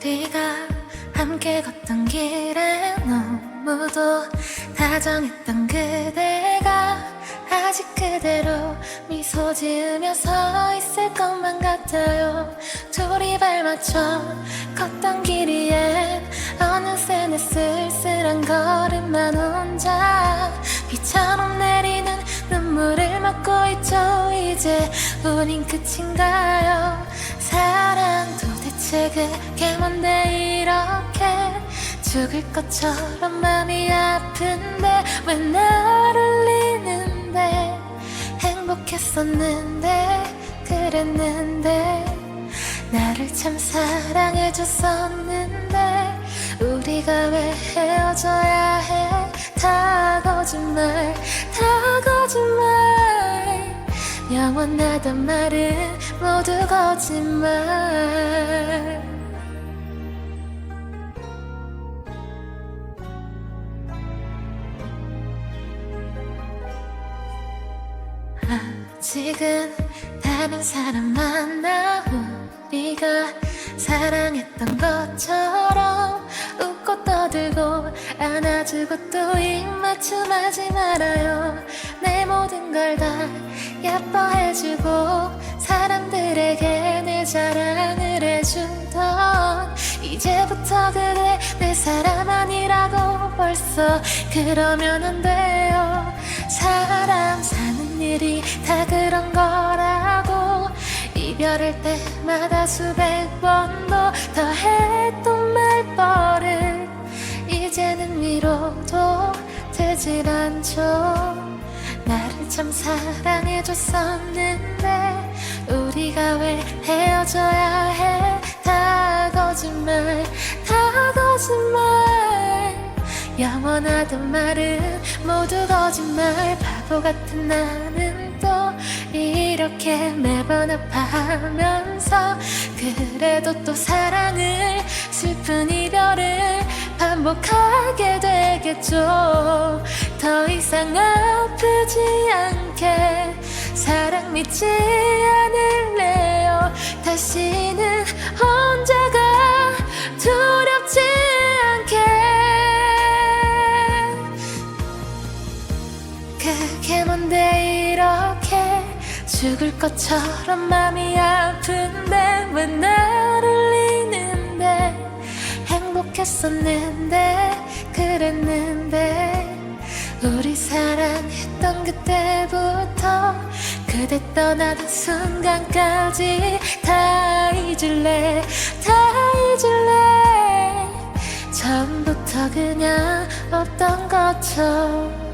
우리가 함께 걷던 길에 너무도 다정했던 그대가 아직 그대로 미소 지으며 서 있을 것만 같아요. 둘이 발맞춰 걷던 길 위엔 어느새 내 쓸쓸한 걸음만 혼자 비처럼 내리는 눈물을 막고 있죠. 이제 우린 끝인가요? 사랑 도대체 그게 죽을 것처럼 마음이 아픈데 왜날 울리는데? 행복했었는데 그랬는데? 나를 참 사랑해줬었는데? 우리가 왜 헤어져야 해? 다 거짓말 다 거짓말. 영원하단 말은 모두 거짓말 아직은 다른 사람 만나 우리가 사랑했던 것처럼 웃고 떠들고 안아주고 또 입맞춤하지 말아요. 내 모든 걸 다 예뻐해주고 사람들에게 내 자랑을 해주던 이제부터 그대 내 사람 아니라고 벌써 그러면 안 돼요. 사람 사는 일이 다 수백 번도 더 했던 말버릇 이제는 위로도 되질 않죠. 나를 참 사랑해줬었는데 우리가 왜 헤어져야 해? 다 거짓말 다 거짓말. 영원하던 말은 모두 거짓말. 바보 같은 나는 또 이렇게 매번 아파하면서 그래도 또 사랑을 슬픈 이별을 반복하게 되겠죠. 더 이상 아프지 않게 사랑 믿지 않을 죽을 것처럼 맘이 아픈데 왜날 울리는데? 행복했었는데 그랬는데? 우리 사랑했던 그때부터 그대 떠나는 순간까지 다 잊을래 다 잊을래? 처음부터 그냥 없던 것처럼